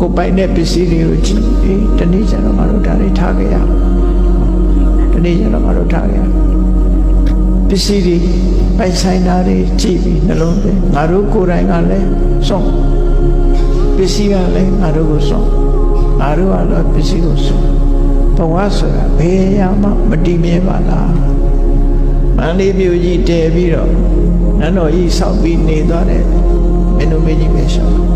ကိုယ်ပိုင်တဲ့ပစ္စည်းတွေကိုကြည့်အေးတနေ့ကျတော့ငါတို့ဒါတွေထားကြရအောင်တနေ့ကျတော့ငါတို့ထားကြရအောင်ပစ္စည်းတွေပိုင်ဆိုင်တာတွေကြည့်ပြီးနှလုံးသွင်းငါတို့ကိုယ်တိုင်ကလည်းဆုံးပစ္စည်းကလည်းငါတို့ကိုဆုံးငါတို့ကတော့ပစ္စည်းကိုဆုံးဘဝဆိုတာဘယ်ရမှမတည်မြဲပါလားမန္တလေးမြို့ကြီးတည်ပြီးတော့နန်းတော်ကြီးဆောက်ပြီးနေသွားတဲ့မင်းတို့မင်းကြီးပဲရှောက်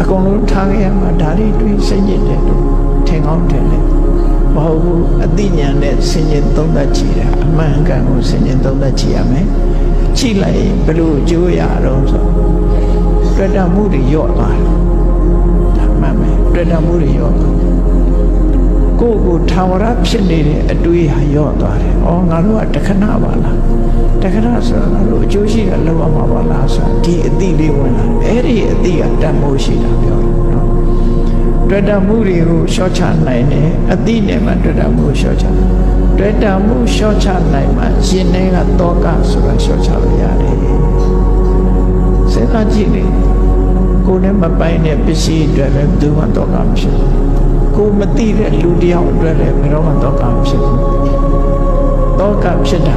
အကုန်လုံးထားခဲ့ရမှာဒါလေးတွေးစိတ်ညစ်တယ်လို့ထင်ကောင်းတယ်လေမဟုတ်ဘူးအသိဉာဏ်နဲ့ဆင်ញင်သုံးသပ်ကြည့်တာအမှန်ကန်ကိုဆင်ញင်သုံးသပ်ကြည့်ရမယ်ကြည့်လိုက်ရင်ဘယ်လိုအကျိုးရတော့ဆိုတွေ့တာမှုတွေညော့သွားတယ်ဒါမှန်မယ်တွေ့တာမှုတွေညော့သွားကိုယ့်ကိုထာဝရဖြစ်နေတဲ့အတွေးဟာညော့သွားတယ်။အော်ငါတို့ကတခဏပါလား။တ ခဏဆိုတာငါတို့အကျိုးရှိတာလောက်ရမှာပါလားဆိုဒီအတိလေးဝင်လာတယ်။အဲ့ဒီအတိကတတ်မိုးရှိတာပြောတယ်နော်။တွေ့တာမှုတွေကိုရှော့ချနိုင်တယ်အတိနဲ့မှတွေ့တာမှုကိုရှော့ချတွေ့တာမှုရှော့ချနိုင်မှရှင်ထဲကတောကဆိုတာရှော့ချလို့ရတယ်။စဉ်းစားကြည့်လေကိုယ်နဲ့မပိုင်တဲ့ပစ္စည်းအတွက်လည်းဘယ်သူမှတောကမဖြစ်ဘူး။ကိုယ်မသိတဲ့လူတစ်ယောက်အတွက်လည်းဘယ်တော့မှတောကမဖြစ်ဘူး။တောကဖြစ်တာ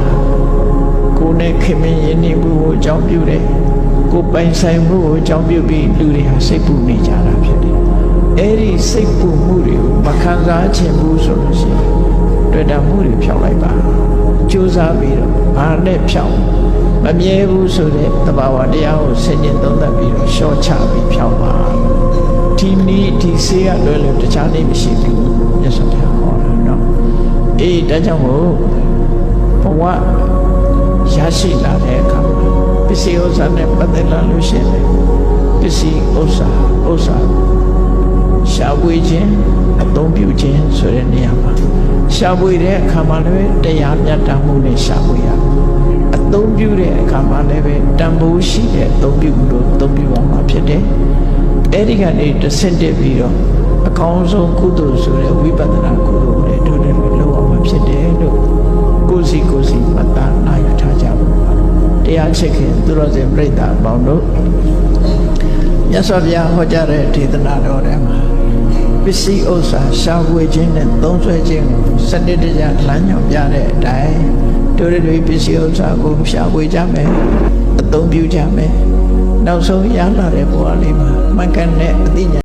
ကိုယ်နဲ့ခင်မင်းရင်းနှီးမှုကိုအကြောင်းပြုတယ်။ကိုယ်ပိုင်ဆိုင်မှုကိုအကြောင်းပြုပြီးလူတွေဟာစိတ်ပူနေကြတာဖြစ်တယ်။အဲဒီစိတ်ပူမှုတွေကိုမခံစားချင်ဘူးဆိုလို့ရှိရင်တွေ့တာမှုတွေဖြောက်လိုက်ပါ။ကြိုးစားပြီးတော့ဘာနဲ့ဖြောက်မမြဲဘူးဆိုတဲ့တဘာဝတရားကိုဆင်ញင်သုံးသပ်ပြီးတော့ရှော့ချပြီးဖြောက်ပါဒီနည်းဒီဆေးကလွယ်လွယ်တခြားနည်းမရှိဘူးမြတ်စွာဘုရားဟောတာเนาะအေးဒါကြောင့်မို့ဘဝ ရရှိလာတဲ့အခါမှာပစ္စည်းဥစ္စာနဲ့ပတ်သက်လာလို့ရှိရင်ပစ္စည်းဥစ္စာဥစ္စာရှားပွေခြင်းအသုံးပြုခြင်းဆိုတဲ့နေရာမှာရှားပွေတဲ့အခါမှာလည်းတရားမြတ်တာမှုနဲ့ရှားပွေရမယ်အသုံးပြုတဲ့အခါမှာလည်းပဲတန်ဖိုးရှိတဲ့အသုံးပြုမှုတို့အသုံးပြုအောင်မှာဖြစ်တယ်အဲ့ဒီကနေတဆင့်တက်ပြီးတော့အကောင်းဆုံးကုသိုလ်ဆိုတဲ့ဝိပဿနာကုသိုလ်တွေတို့တွေလောက်အောင်မှာဖြစ်တယ်လို့ကိုယ်စီကိုယ်စီမှတ်သားနိုင်ထားကြပါ တရားချစ်ခင်သူတော်စင်ပြိဿအပေါင်းတို့မြတ်စွာဘုရားဟောကြားတဲ့ဒေသနာတော်ထဲမှာပစ္စည်းဥစ္စာရှားဝေခြင်းနဲ့သုံးဆွဲခြင်းကိုစနစ်တကျလမ်းညွှန်ပြတဲ့အတိုင်းတို့တွေပစ္စည်းဥစ္စာကိုရှားဝေကြမယ်အသုံးပြုကြမယ်နောက်ဆုံးရလာတဲ့ဘဝလေးမှာမှန်ကန်တဲ့အသိဉာဏ်